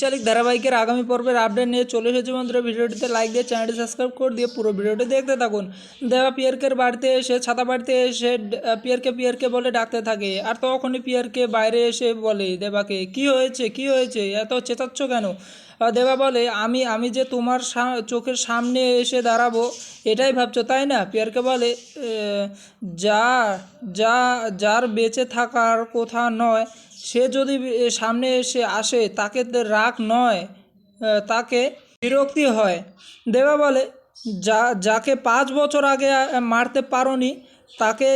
শালিক ধারাবাহিকের আগামী পর্বের আপডেট নিয়ে চলে এসেছে বন্ধুরা। ভিডিওটিতে লাইক দিয়ে চ্যানেলটি সাবস্ক্রাইব করে দিয়ে পুরো ভিডিওটি দেখতে থাকুন। দেবা পিয়ারকের বাড়িতে এসে, ছাতা বাড়িতে এসে, পিয়ারকে পিয়ারকে বলে ডাকতে থাকে। আর তখনই পিয়ারকে বাইরে এসে বলে, দেবাকে, কি হয়েছে? কি হয়েছে? এত চেঁচাচ্ছ কেন? দেবা বলে, আমি আমি যে তোমার চোখের সামনে এসে দাঁড়াবো, এটাই ভাবছ, তাই না? পিয়ারকে বলে যা যা, যার বেঁচে থাকার কথা নয়, সে যদি সামনে এসে আসে, তাকে রাগ নয় তাকে বিরক্তি হয়। দেবা বলে, যা, যাকে পাঁচ বছর আগে মারতে পারোনি, তাকে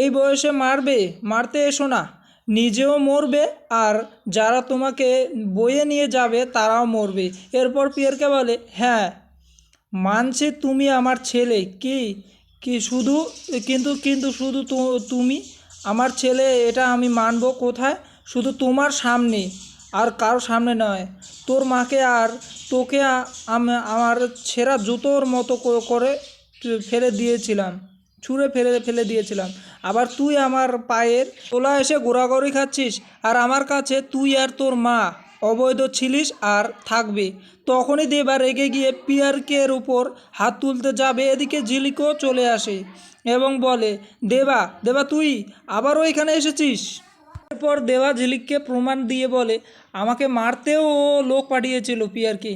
এই বয়সে মারবে, মারতে এসো না। নিজেও মরবে আর যারা তোমাকে বয়ে নিয়ে যাবে তারাও মরবে। এরপর পিয়ারকে বলে হ্যাঁ মানছে তুমি আমার ছেলে। কি? কি শুধু, কিন্তু কিন্তু শুধু তুমি আমার ছেলে, এটা আমি মানব কোথায়? শুধু তোমার সামনে আর কারও সামনে নয়। তোর মাকে আর তোকে আমার ছেঁড়া জুতোর মতো করে ফেলে দিয়েছিলাম। ছুঁড়ে ফেলে ফেলে দিয়েছিলাম। আবার তুই আমার পায়ের তোলা এসে গোড়াগড়ি খাচ্ছিস। আর আমার কাছে তুই আর তোর মা অবৈধ ছিলিস আর থাকবে। তখনই দেবা রেগে গিয়ে পিয়ারকের উপর হাত তুলতে যাবে, এদিকে ঝিলিকও চলে আসে এবং বলে, দেবা দেবা তুই, আবারও এখানে এসেছিস? এরপর দেওয়া ঝিলিককে প্রমাণ দিয়ে বলে, আমাকে মারতেও ও লোক পাঠিয়েছিল পিয়ারকে।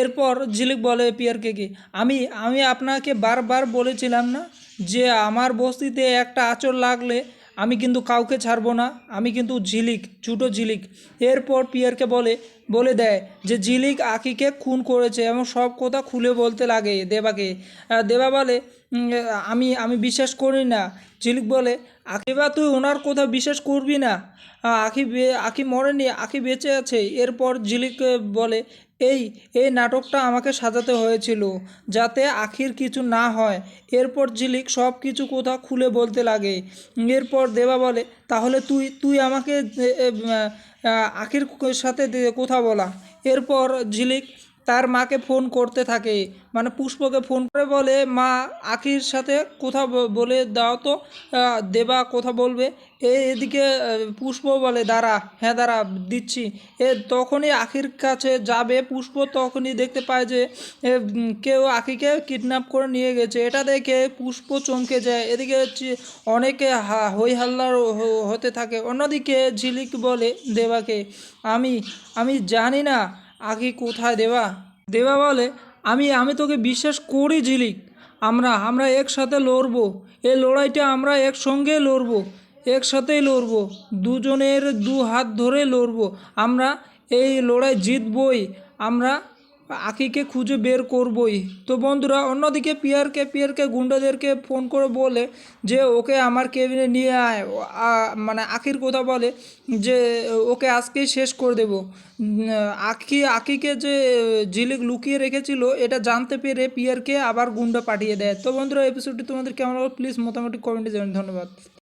এরপর ঝিলিক বলে, পিয়ারকে কি? আমি আমি আপনাকে বারবার বলেছিলাম না যে আমার বস্তিতে একটা আঁচড় লাগলে আমি কিন্তু কাউকে ছাড়বো না, আমি কিন্তু ঝিলিক, ছোটো ঝিলিক। এরপর পিয়ারকে বলে বলে দেয় যে ঝিলিক আকিকে খুন করেছে এবং সব কথা খুলে বলতে লাগে দেবাকে। দেবা বলে আমি আমি বিশ্বাস করি না। ঝিলিক বলে আকিবা তুই ওনার কথা বিশ্বাস করবি না? আখি আখি মরেনি আখি বেঁচে আছে। এরপর ঝিলিক বলে এই এই নাটকটা আমাকে সাজাতে হয়েছিল, যাতে আখির কিছু না হয়। এরপর ঝিলিক সব কিছু কোথাও খুলে বলতে লাগে। এরপর দেবা বলে, তাহলে তুই তুই আমাকে আখির সাথে কথা বলা। এরপর ঝিলিক তার মাকে ফোন করতে থাকে। মানে পুষ্পকে ফোন করে বলে, মা, আখির সাথে কথা বলে দাও তো দেবা কথা বলবে। এ, এদিকে পুষ্প বলে, দাঁড়া হ্যাঁ দাঁড়া, দিচ্ছি। এ, তখনই আখির কাছে যাবে। পুষ্প তখনই দেখতে পায় যে কেউ আখিকে কিডন্যাপ করে নিয়ে গেছে। এটা দেখে পুষ্প চমকে যায়। এদিকে অনেকে হই হাল্লার হতে থাকে। অন্যদিকে ঝিলিক বলে, দেবাকে, আমি আমি জানি না আখি কোথায় দেবা? দেবা বলে, আমি আমি তোকে বিশ্বাস করি ঝিলিক। আমরা আমরা একসাথে লড়বো। এই লড়াইটা আমরা একসঙ্গে লড়বো। একসাথেই লড়বো। দুজনের দু হাত ধরে লড়বো। আমরা এই লড়াই জিতবই। আমরা আকিকে খুঁজে বের করবই। তো বন্ধুরা, অন্যদিকে পিয়ারকে পিয়ারকে, গুন্ডাদেরকে ফোন করে বলে যে, ওকে আমার কেবিনে নিয়ে আয়। মানে আখির কথা বলে যে, ওকে আজকেই শেষ করে দেব। আখি আখিকে যে ঝিলিক লুকিয়ে রেখেছিল, এটা জানতে পেরে পিয়ারকে আবার গুন্ডা পাঠিয়ে দেয়। তো বন্ধুরা এপিসোডটি তোমাদের কেমন লাগল? প্লিজ মোটামুটি কমেন্টে জানান ধন্যবাদ।